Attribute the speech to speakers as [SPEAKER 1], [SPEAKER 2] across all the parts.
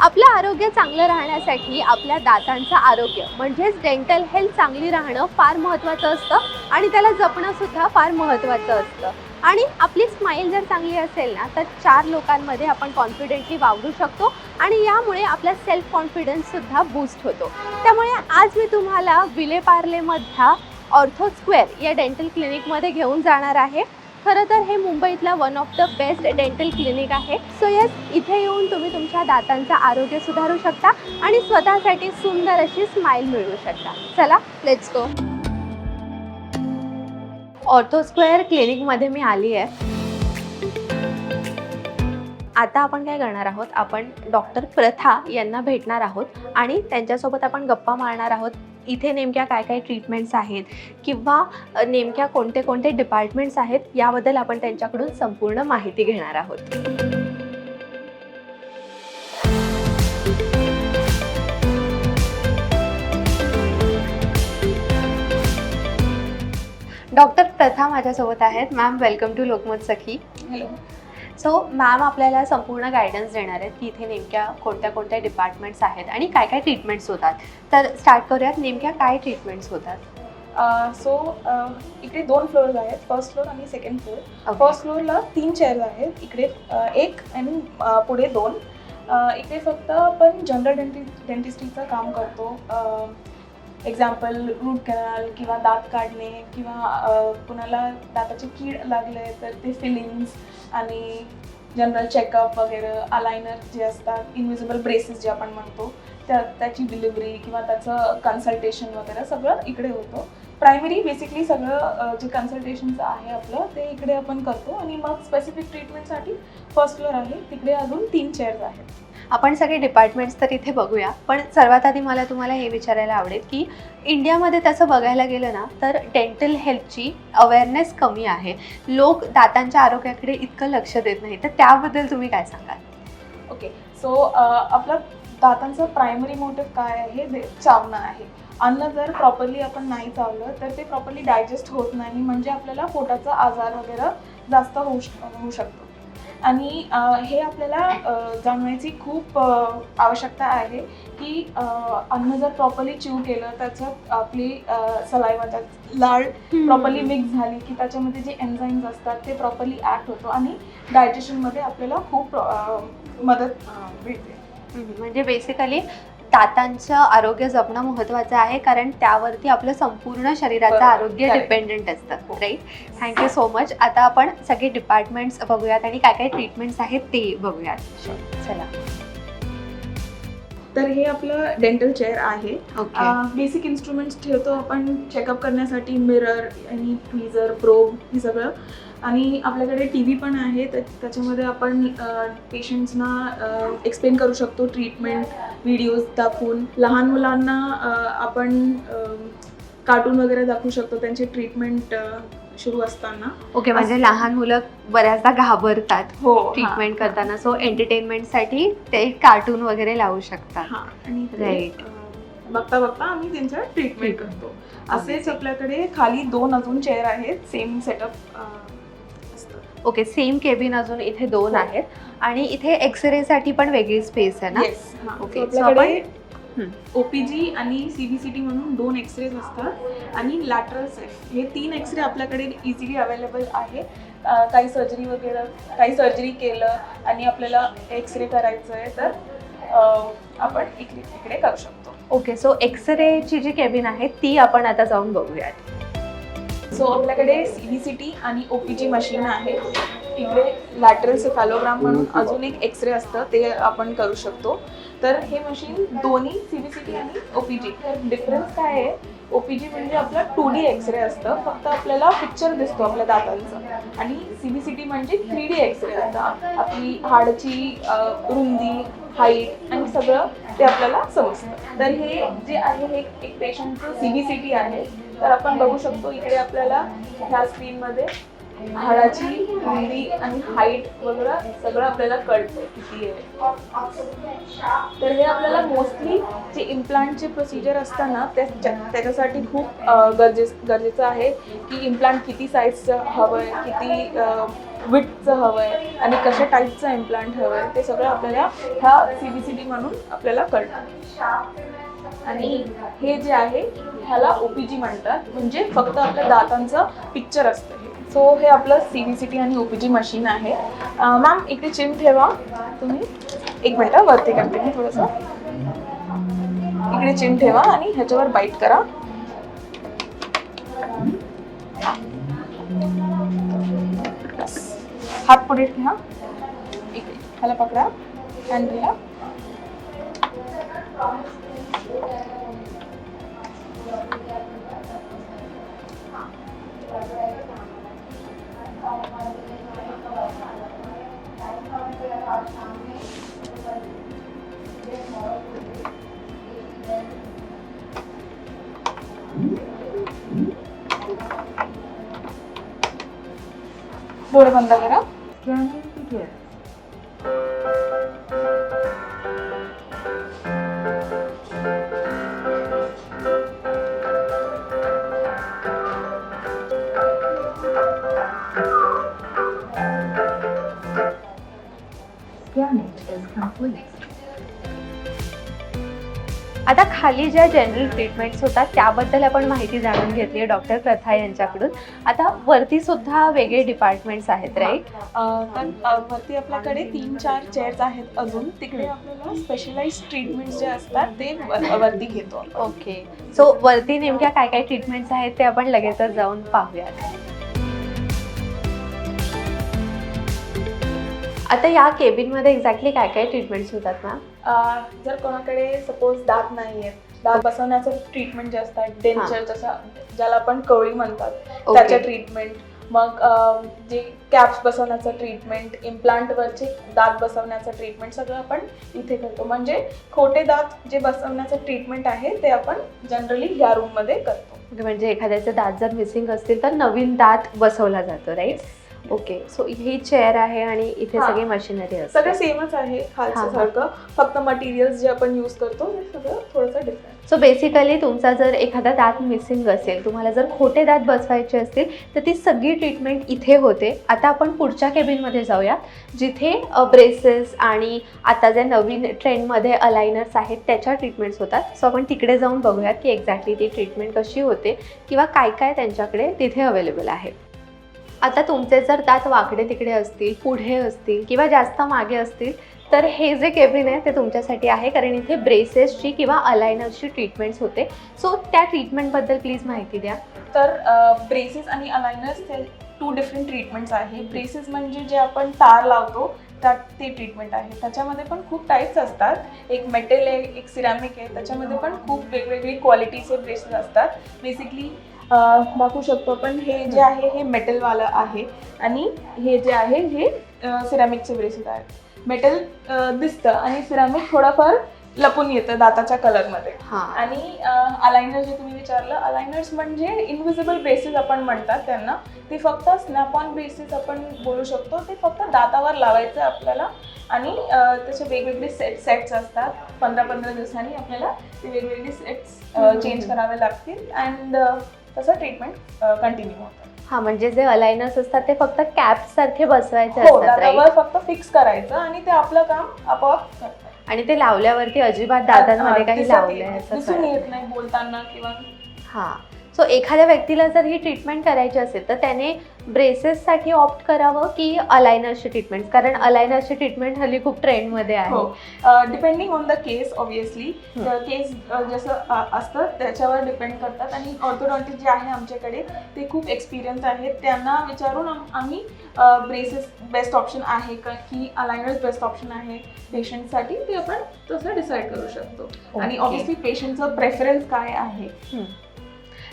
[SPEAKER 1] आपलं आरोग्य चांगलं राहण्यासाठी आपल्या दातांचं आरोग्य म्हणजेच डेंटल हेल्थ चांगली राहणं फार महत्त्वाचं असतं आणि त्याला जपणं सुद्धा फार महत्त्वाचं असतं. आणि आपली स्माईल जर चांगली असेल ना तर चार लोकांमध्ये आपण कॉन्फिडेंटली वावरू शकतो आणि यामुळे आपला सेल्फ कॉन्फिडन्ससुद्धा बूस्ट होतो. त्यामुळे आज मी तुम्हाला विलेपार्लेमधल्या ऑर्थो स्क्वेअर या डेंटल क्लिनिकमध्ये घेऊन जाणार आहे. खरं तर हे मुंबईतला one of the best dental clinic आहे. सो येस इथे येऊन तुम्ही तुमच्या दातांचं आरोग्य सुधारू शकता आणि स्वतःसाठी सुंदर अशी स्माईल मिळवू शकता. चला लेट्स गो ऑर्थो स्क्वेअर क्लिनिकमध्ये मी आली आहे आता आपण काय करणार आहोत? आपण डॉक्टर प्रथा यांना भेटणार आहोत आणि त्यांच्यासोबत आपण गप्पा मारणार आहोत. इथे नेमक्या काय काय ट्रीटमेंट्स आहेत किंवा नेमक्या कोणते कोणते डिपार्टमेंट्स आहेत याबद्दल आपण त्यांच्याकडून संपूर्ण माहिती घेणार आहोत. डॉक्टर प्रथा माझ्यासोबत आहेत. Ma'am welcome to Lokmat Sakhi
[SPEAKER 2] hello
[SPEAKER 1] so ma'am आपल्याला संपूर्ण गायडन्स देणार आहेत की इथे नेमक्या कोणत्या कोणत्या डिपार्टमेंट्स आहेत आणि काय काय ट्रीटमेंट्स होतात. तर स्टार्ट करूयात. नेमक्या काय ट्रीटमेंट्स होतात?
[SPEAKER 2] सो इकडे दोन फ्लोअर्स आहेत. फर्स्ट फ्लोअर आणि सेकंड फ्लोअर. फर्स्ट फ्लोअरला तीन चेअर्स आहेत. इकडे एक आणि पुढे दोन. इकडे फक्त आपण जनरल डेंटि डेंटिस्ट्रीचं काम करतो. एक्झाम्पल रूट कॅनल किंवा दात काढणे किंवा कुणाला दाताचे कीड लागले तर ते फिलिंग्स आणि जनरल चेकअप वगैरे अलायनर जे असतात इनविजिबल ब्रेसेस जे आपण म्हणतो त्या त्याची डिलिव्हरी किंवा त्याचं कन्सल्टेशन वगैरे सगळं इकडे होतं. प्रायमरी बेसिकली सगळं जे कन्सल्टेशनचं आहे आपलं ते इकडे आपण करतो आणि मग स्पेसिफिक ट्रीटमेंटसाठी फर्स्ट फ्लोअर आहे तिकडे अजून तीन चेअर्स आहेत.
[SPEAKER 1] आपण सगळे डिपार्टमेंट्स तर इथे बघूया. पण सर्वात आधी मला तुम्हाला हे विचारायला आवडेल की इंडियामध्ये तसं बघायला गेलं ना तर डेंटल हेल्थची अवेअरनेस कमी आहे. लोक दातांच्या आरोग्याकडे इतकं लक्ष देत नाही तर त्याबद्दल तुम्ही काय सांगाल?
[SPEAKER 2] ओके सो आपलं दातांचं प्रायमरी मोटिव्ह काय आहे? चावणं आहे. अन्न जर प्रॉपरली आपण नाही चावलं तर ते प्रॉपरली डायजेस्ट होत नाही. म्हणजे आपल्याला पोटाचा आजार वगैरे जास्त होऊ श होऊ शकतो. आणि हे आपल्याला जाणवायची खूप आवश्यकता आहे की अन्न जर प्रॉपरली चिव केलं त्याच्यात आपली सलायवा लाळ प्रॉपरली मिक्स झाली की त्याच्यामध्ये जे एन्झाईम्स असतात ते प्रॉपरली ॲक्ट होतो आणि डायजेशनमध्ये आपल्याला खूप मदत मिळते.
[SPEAKER 1] म्हणजे बेसिकली दातांचं आरोग्य जपणं महत्त्वाचं आहे कारण त्यावरती आपलं संपूर्ण शरीराचं. आरोग्य. डिपेंडेंट असतं राईट थँक्यू सो मच आता आपण सगळे डिपार्टमेंट्स बघूयात आणि काय काय ट्रीटमेंट्स आहेत ते बघूयात. चला.
[SPEAKER 2] तर हे आपलं डेंटल चेअर आहे.
[SPEAKER 1] ओके
[SPEAKER 2] बेसिक इन्स्ट्रुमेंट्स ठेवतो आपण. चेकअप करण्यासाठी मिरर आणि ट्विझर प्रोब हे सगळं. आणि आपल्याकडे टी व्ही पण आहे त्या- त्याच्यामध्ये आपण पेशंट्सना एक्सप्लेन करू शकतो ट्रीटमेंट व्हिडिओज दाखवून. लहान मुलांना आपण कार्टून वगैरे दाखवू शकतो त्यांची ट्रीटमेंट सुरू असताना.
[SPEAKER 1] ओके म्हणजे लहान मुलं बऱ्याचदा घाबरतात
[SPEAKER 2] हो
[SPEAKER 1] ट्रीटमेंट करताना. सो एंटरटेनमेंटसाठी ते कार्टून वगैरे लावू शकतात.
[SPEAKER 2] हां आणि. अ, बघता बघता आम्ही त्यांचं ट्रीटमेंट करतो. असेच आपल्याकडे खाली दोन अजून चेअर आहेत same setup
[SPEAKER 1] okay same cabin अजून इथे दोन
[SPEAKER 2] हो.
[SPEAKER 1] आहेत. आणि इथे एक्सरे साठी पण वेगळी स्पेस आहे ना?
[SPEAKER 2] हं. ओपीजी आणि सीबीसीटी म्हणून दोन एक्सरेज असतात आणि लॅटरल हे तीन एक्सरे आपल्याकडे इझिली अवेलेबल आहे. काही सर्जरी वगैरे काही सर्जरी केलं आणि आपल्याला एक्सरे करायचं आहे तर आपण इकडे इकडे करू शकतो.
[SPEAKER 1] ओके सो एक्सरेची जी केबिन आहे ती आपण आता जाऊन बघूयात.
[SPEAKER 2] सो आपल्याकडे सीबीसीटी आणि ओपीजी मशीन आहे. इकडे लॅटरल सेफॅलोग्राम म्हणून अजून एक एक्सरे असतं ते आपण करू शकतो. तर हे मशीन दोन्ही सीबीसीटी आणि ओपीजी डिफरन्स काय आहे? ओपीजी म्हणजे आपलं टू डी एक्सरे असतं. फक्त आपल्याला पिक्चर दिसतो आपल्या दातांचं. आणि सीबीसीटी म्हणजे थ्री डी एक्सरे असतं. आपली हाडची रुंदी हाईट आणि सगळं ते आपल्याला समजतं. तर हे जे आहे हे एक पेशंटचं सीबीसीटी आहे. तर आपण बघू शकतो इकडे आपल्याला ह्या स्क्रीनमध्ये हाडाची रुंदी आणि हाईट वगैरे सगळं आपल्याला कळतं किती आहे. तर हे आपल्याला मोस्टली जे इम्प्लांटचे प्रोसिजर असतं ना त्या त्याच्यासाठी खूप गरजे गरजेचं आहे की इम्प्लांट किती साईजचं हवं आहे किती विटचं हवं आहे आणि कशा टाईपचं इम्प्लांट हवं आहे ते सगळं आपल्याला ह्या सी बी सी डी म्हणून आपल्याला कळतं. आणि हे जे आहे ह्याला ओ पी जी म्हणतात. म्हणजे फक्त आपल्या दातांचं पिक्चर असतं हे. सो हे आपलं सी बी सी टी आणि ओ पी जी मशीन आहे. मॅम इकडे चिम ठेवा. तुम्ही एक मिनटं वरती करते मी थोडंसं. इकडे चिम ठेवा आणि ह्याच्यावर बाईट करा. बस. हात पुढे ठेवा. इकडे. ह्याला पकडा. हँडलला Bora mandar?
[SPEAKER 3] Can you hear?
[SPEAKER 1] आता खाली ज्या जनरल ट्रीटमेंट्स होतात त्याबद्दल आपण माहिती जाणून घेतली आहे डॉक्टर प्रथा यांच्याकडून. आता वरती सुद्धा वेगळे डिपार्टमेंट्स आहेत राईट
[SPEAKER 2] वरती आपल्याकडे तीन चार चेअर्स आहेत अजून. तिकडे आपल्याला स्पेशलाइज ट्रीटमेंट जे असतात ते वर- वरती घेतो
[SPEAKER 1] ओके सो वरती नेमक्या काय काय ट्रीटमेंट्स आहेत ते आपण लगेचच जाऊन पाहूयात. आता या केबिनमध्ये एक्झॅक्टली काय काय ट्रीटमेंट्स होतात मॅम
[SPEAKER 2] जर कोणाकडे सपोज दात नाही आहेत दात बसवण्याचं ट्रीटमेंट जे असतात डेंचर जसं ज्याला आपण कवळी म्हणतात त्याच्या ट्रीटमेंट मग जे कॅप्स बसवण्याचं ट्रीटमेंट इम्प्लांटवरचे दात बसवण्याचं ट्रीटमेंट सगळं आपण इथे करतो. म्हणजे खोटे दात जे बसवण्याचं ट्रीटमेंट आहे ते आपण जनरली ह्या रूममध्ये करतो.
[SPEAKER 1] म्हणजे एखाद्याचे दात जर मिसिंग असतील तर नवीन दात बसवला जातो राईट ओके सो ही चेअर आहे आणि इथे
[SPEAKER 2] हा.
[SPEAKER 1] सगळी मशिनरी असते.
[SPEAKER 2] सगळं सेमच आहे खालचं
[SPEAKER 1] हा.
[SPEAKER 2] सारखं. फक्त मटेरियल्स जे आपण यूज करतो ते सगळं थोडंसं डिफरंट
[SPEAKER 1] सो बेसिकली तुमचा जर एखादा दात मिसिंग असेल तुम्हाला जर खोटे दात बसवायचे असतील तर ती सगळी ट्रीटमेंट इथे होते. आता आपण पुढच्या केबिनमध्ये जाऊया जिथे ब्रेसेस आणि आता जे नवीन ट्रेंडमध्ये अलायनर्स आहेत त्याच्या ट्रीटमेंट्स होतात. सो आपण तिकडे जाऊन बघूयात की एक्झॅक्टली ती ट्रीटमेंट कशी होते किंवा काय काय त्यांच्याकडे तिथे अवेलेबल आहे. आता तुमचे जर दात वाकडे तिकडे असतील पुढे असतील किंवा जास्त मागे असतील तर हे जे केबिन आहे ते तुमच्यासाठी आहे. कारण इथे ब्रेसेसची किंवा अलायनर्सची ट्रीटमेंट्स होते. सो त्या ट्रीटमेंटबद्दल प्लीज माहिती द्या.
[SPEAKER 2] तर ब्रेसेस आणि अलायनर्स ते टू डिफरंट ट्रीटमेंट्स आहे. ब्रेसेस म्हणजे जे आपण तार लावतो त्यात ते ट्रीटमेंट आहे. त्याच्यामध्ये पण खूप टाईप्स असतात. एक मेटल आहे एक सिरामिक आहे. त्याच्यामध्ये पण खूप वेगवेगळे क्वालिटीचे ब्रेसेस असतात. बेसिकली दाखवू शकतो. आपण हे जे आहे हे मेटलवालं आहे. आणि हे जे आहे हे सिरामिकचे ब्रेसेस आहेत. मेटल दिसतं आणि सिरामिक थोडंफार लपून येतं दाताच्या कलरमध्ये
[SPEAKER 1] हां.
[SPEAKER 2] आणि अलायनर जे तुम्ही विचारलं अलायनर्स म्हणजे इनविजिबल ब्रेसेस आपण म्हणतात त्यांना. ते फक्त स्नॅप ऑन ब्रेसेस आपण बोलू शकतो. ते फक्त दातावर लावायचं आहे आपल्याला. आणि त्याचे वेगवेगळे सेट सेट्स असतात. पंधरा पंधरा दिवसांनी आपल्याला ते वेगवेगळे सेट्स चेंज करावे लागतील. अँड तसं ट्रीटमेंट कंटिन्यू होतं.
[SPEAKER 1] हां म्हणजे जे अलायनर्स असतात ते फक्त कॅप सारखे बसवायचे
[SPEAKER 2] हो
[SPEAKER 1] असतात
[SPEAKER 2] फक्त फिक्स करायचं आणि ते आपलं काम आपोआप
[SPEAKER 1] आणि ते लावल्यावरती अजिबात दातांमध्ये
[SPEAKER 2] हा,
[SPEAKER 1] काही असं
[SPEAKER 2] दिसून येत नाही बोलताना किंवा
[SPEAKER 1] हां. सो एखाद्या व्यक्तीला जर ही ट्रीटमेंट करायची असेल तर त्याने ब्रेसेससाठी ऑप्ट करावं की अलायनर्सची ट्रीटमेंट कारण अलायनर्सची ट्रीटमेंट हल्ली खूप ट्रेंडमध्ये आहे.
[SPEAKER 2] Depending on the case obviously. Case जसं असतं त्याच्यावर डिपेंड करतात. आणि ऑर्थोडॉन्टिस्ट जे आहे आमच्याकडे ते खूप एक्सपिरियन्स आहेत. त्यांना विचारून आम- आम्ही ब्रेसेस बेस्ट ऑप्शन आहे का की अलायनर्स बेस्ट ऑप्शन आहे पेशंटसाठी ते आपण तसं डिसाईड करू शकतो. आणि. ऑब्विसली पेशंटचं प्रेफरन्स काय आहे?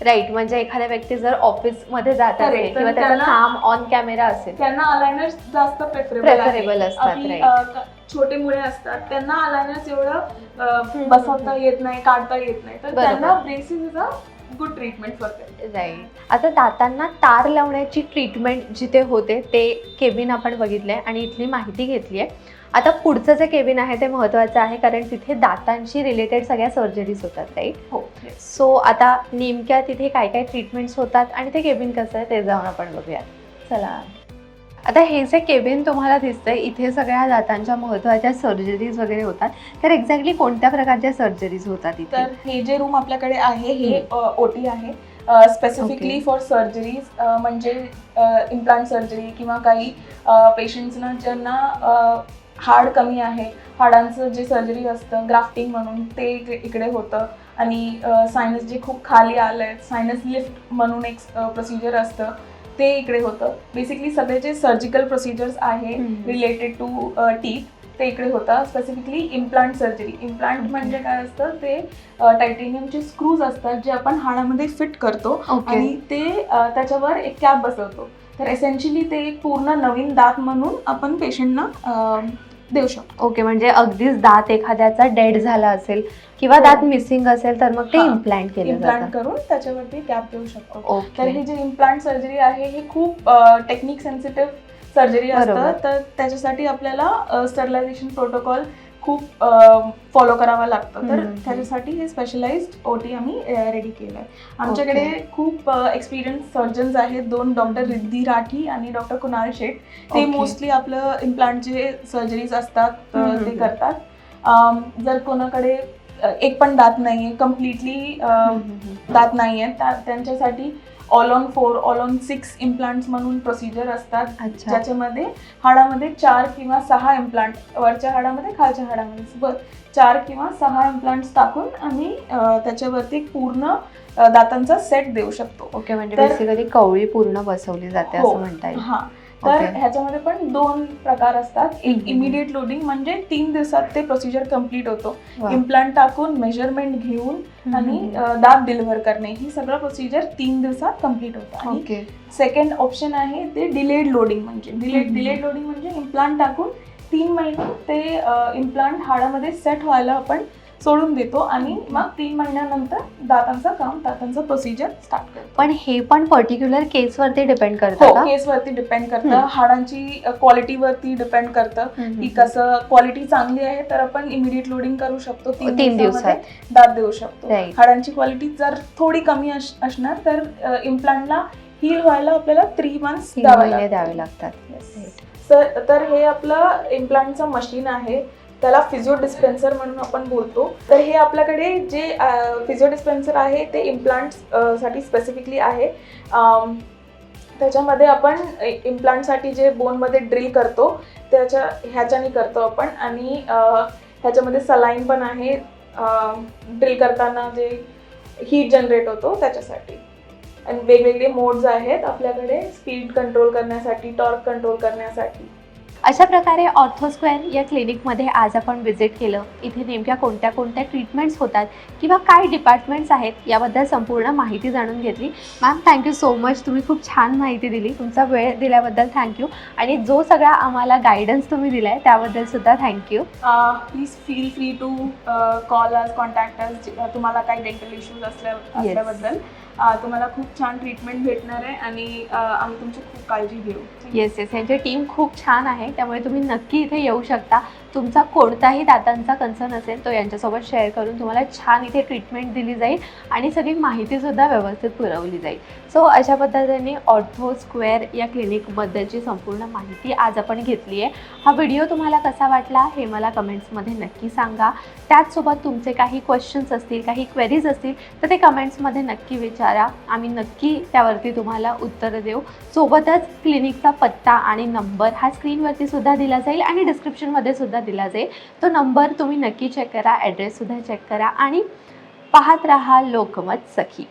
[SPEAKER 1] राईट म्हणजे एखाद्या व्यक्ती जर ऑफिसमध्ये जात
[SPEAKER 2] Correct.
[SPEAKER 1] असेल
[SPEAKER 2] तर
[SPEAKER 1] किंवा त्याचं
[SPEAKER 2] त्यांना-
[SPEAKER 1] काम ऑन कॅमेरा असेल
[SPEAKER 2] त्यांना अलायनर्स जास्त प्रेफरेबल
[SPEAKER 1] Preferable असतात, right.
[SPEAKER 2] छोटे मुळे असतात त्यांना अलायनर्स एवढं अ. बसवता येत नाही काढता येत नाही तर
[SPEAKER 1] बरोबर.
[SPEAKER 2] त्यांना braces is a good treatment for them
[SPEAKER 1] right आता दातांना तार लावण्याची ट्रीटमेंट जिथे होते ते केबिन आपण बघितले आणि इथली माहिती घेतली आहे आता पुढचं जे केबिन आहे ते महत्त्वाचं आहे कारण तिथे दातांशी रिलेटेड सगळ्या सर्जरीज होतात राईट
[SPEAKER 2] हो
[SPEAKER 1] सो आता नेमक्या तिथे काय काय ट्रीटमेंट्स होतात आणि ते केबिन कसं आहे ते जाऊन आपण बघूया चला. आता हे जे केबिन तुम्हाला दिसतंय इथे सगळ्या दातांच्या महत्त्वाच्या सर्जरीज वगैरे होतात. तर एक्झॅक्टली कोणत्या प्रकारच्या सर्जरीज होतात इथे?
[SPEAKER 2] तर हे जे रूम आपल्याकडे आहे हे ओ टी आहे. स्पेसिफिकली. फॉर सर्जरीज म्हणजे इम्प्लांट सर्जरी किंवा काही पेशंट्सना ज्यांना हाड कमी आहे हाडांचं जे सर्जरी असतं ग्राफ्टिंग म्हणून ते इकडे- इकडे होतं. आणि सायनस जे खूप खाली आलं आहे सायनस लिफ्ट म्हणून एक प्रोसिजर असतं. ते इकडे होतं. बेसिकली सगळे जे सर्जिकल प्रोसिजर्स आहे. रिलेटेड टू टीथ ते इकडे होतं. Specifically implant surgery implant. म्हणजे काय असतं ते टायटेनियमचे स्क्रूज असतात जे आपण हाडामध्ये फिट करतो आणि ते त्याच्यावर एक कॅप बसवतो. तर एसेन्शियली ते एक पूर्ण नवीन दात म्हणून आपण पेशंटना देऊ शकतो
[SPEAKER 1] ओके म्हणजे अगदीच दात एखाद्याचा डेड झाला असेल किंवा
[SPEAKER 2] हो.
[SPEAKER 1] दात मिसिंग असेल तर मग ते. इम्प्लांट केलं
[SPEAKER 2] इम्प्लांट करून त्याच्यावरती कॅप देऊ शकतो तर हे जे इम्प्लांट सर्जरी आहे हे खूप टेक्निक सेन्सिटिव्ह सर्जरी. असतं तर त्याच्यासाठी आपल्याला स्टरलायझेशन प्रोटोकॉल खूप फॉलो करावा लागतं. तर. त्याच्यासाठी हे स्पेशलाइज्ड ओ टी आम्ही रेडी केलं आहे आमच्याकडे खूप एक्सपिरियन्स सर्जन्स आहेत. दोन डॉक्टर रिद्धी राठी आणि डॉक्टर कुणाल शेठ. ते. मोस्टली आपलं इम्प्लांटचे सर्जरीज असतात ते. करतात. जर कोणाकडे एक पण दात नाही आहे कम्प्लिटली दात नाही त्या- त्यांच्यासाठी all on four all on six implants म्हणून प्रोसिजर असतात.
[SPEAKER 1] अच्छा.
[SPEAKER 2] ज्याच्यामध्ये हाडामध्ये चार किंवा सहा इम्प्लांट वरच्या हाडामध्ये खालच्या हाडामध्ये. चार किंवा सहा इम्प्लांट्स टाकून आम्ही अ, त्याच्यावरती पूर्ण अ, दातांचा सेट देऊ शकतो.
[SPEAKER 1] ओके म्हणजे
[SPEAKER 2] तर-
[SPEAKER 1] बेसिकली कवळी पूर्ण बसवली जाते
[SPEAKER 2] हो.
[SPEAKER 1] असं म्हणता येईल.
[SPEAKER 2] हा. तर. ह्याच्यामध्ये पण दोन प्रकार असतात एक
[SPEAKER 1] हम्म.
[SPEAKER 2] इमिडिएट लोडिंग म्हणजे तीन दिवसात ते प्रोसिजर कंप्लीट होतो
[SPEAKER 1] वा.
[SPEAKER 2] इम्प्लांट टाकून मेजरमेंट घेऊन आणि
[SPEAKER 1] हम्म,
[SPEAKER 2] अ, दात डिलिव्हर करणे ही सगळं प्रोसिजर तीन दिवसात कंप्लीट होतं. आणि
[SPEAKER 1] ओके
[SPEAKER 2] सेकंड ऑप्शन आहे ते डिलेड लोडिंग म्हणजे डिलेड
[SPEAKER 1] हम्म.
[SPEAKER 2] डिलेड लोडिंग म्हणजे इम्प्लांट टाकून तीन महिने ते इम्प्लांट हाडामध्ये सेट व्हायला आपण सोडून देतो आणि मग तीन महिन्यानंतर दातांचं काम दातांचं प्रोसिजर स्टार्ट करतो.
[SPEAKER 1] पण हे पण पर्टिक्युलर केसवरती डिपेंड
[SPEAKER 2] हो
[SPEAKER 1] करतं का?
[SPEAKER 2] केसवरती डिपेंड करतं. हाडांची क्वालिटीवरती डिपेंड करतं. की. कसं क्वालिटी चांगली आहे तर आपण इमिडिएट लोडिंग करू शकतो.
[SPEAKER 1] तीन.
[SPEAKER 2] दिवसामध्ये दात देऊ शकतो.
[SPEAKER 1] Right.
[SPEAKER 2] हाडांची क्वालिटी जर थोडी कमी असणार तर इम्प्लांटला हील व्हायला आपल्याला थ्री मंथ्स
[SPEAKER 1] तीन महिने द्यावे लागतात.
[SPEAKER 2] तर तर हे आपलं इम्प्लांटचं मशीन आहे. त्याला फिजिओ डिस्पेन्सर म्हणून आपण बोलतो. तर हे आपल्याकडे जे फिजिओ डिस्पेन्सर आहे ते इम्प्लांट्ससाठी स्पेसिफिकली आहे. त्याच्यामध्ये आपण इम्प्लांटसाठी जे बोनमध्ये ड्रिल करतो त्याच्या ह्याच्याने करतो आपण. आणि ह्याच्यामध्ये सलाईन पण आहे. ड्रिल करताना जे हीट जनरेट होतो त्याच्यासाठी. आणि वेगवेगळे मोड्स आहेत आपल्याकडे. स्पीड कंट्रोल करण्यासाठी टॉर्क कंट्रोल करण्यासाठी.
[SPEAKER 1] अशा प्रकारे ऑर्थोस्क्वेअर या क्लिनिकमध्ये आज आपण विजिट केलं. इथे नेमक्या कोणत्या कोणत्या ट्रीटमेंट्स होतात किंवा काय डिपार्टमेंट्स आहेत याबद्दल संपूर्ण माहिती जाणून घेतली. मॅम थँक्यू सो मच तुम्ही खूप छान माहिती दिली. तुमचा वेळ दिल्याबद्दल थँक्यू आणि जो सगळा आम्हाला गायडन्स तुम्ही दिला आहे त्याबद्दल सुद्धा thank you
[SPEAKER 2] please feel free to call us contact us तुम्हाला काही डेंटल इश्यूज असल्या असल्याबद्दल. तुम्हाला खूप छान ट्रीटमेंट भेटणार आहे आणि आम्ही तुमची खूप काळजी घेऊ.
[SPEAKER 1] येस येस यांची टीम खूप छान आहे. त्यामुळे तुम्ही नक्की इथे येऊ शकता. तुमचा कोणताही दातांचा कन्सर्न असेल तो यांच्यासोबत शेअर करून तुम्हाला छान इथे ट्रीटमेंट दिली जाईल आणि सगळी माहितीसुद्धा व्यवस्थित पुरवली जाईल. सो अशा पद्धतीने ऑर्थो स्क्वेअर या क्लिनिकबद्दलची संपूर्ण माहिती आज आपण घेतली आहे हा व्हिडिओ तुम्हाला कसा वाटला हे मला कमेंट्समध्ये नक्की सांगा. त्याचसोबत तुमचे काही क्वेश्चन्स असतील काही क्वेरीज असतील तर ते कमेंट्समध्ये नक्की विचारा. आम्ही नक्की त्यावरती तुम्हाला उत्तर देऊ. सोबतच क्लिनिकचा पत्ता आणि नंबर हा स्क्रीनवरती सुद्धा दिला जाईल आणि डिस्क्रिप्शनमध्ये सुद्धा दिला जाईल. तो नंबर तुम्ही नक्की चेक करा ॲड्रेससुद्धा चेक करा आणि पाहत राहा लोकमत सखी.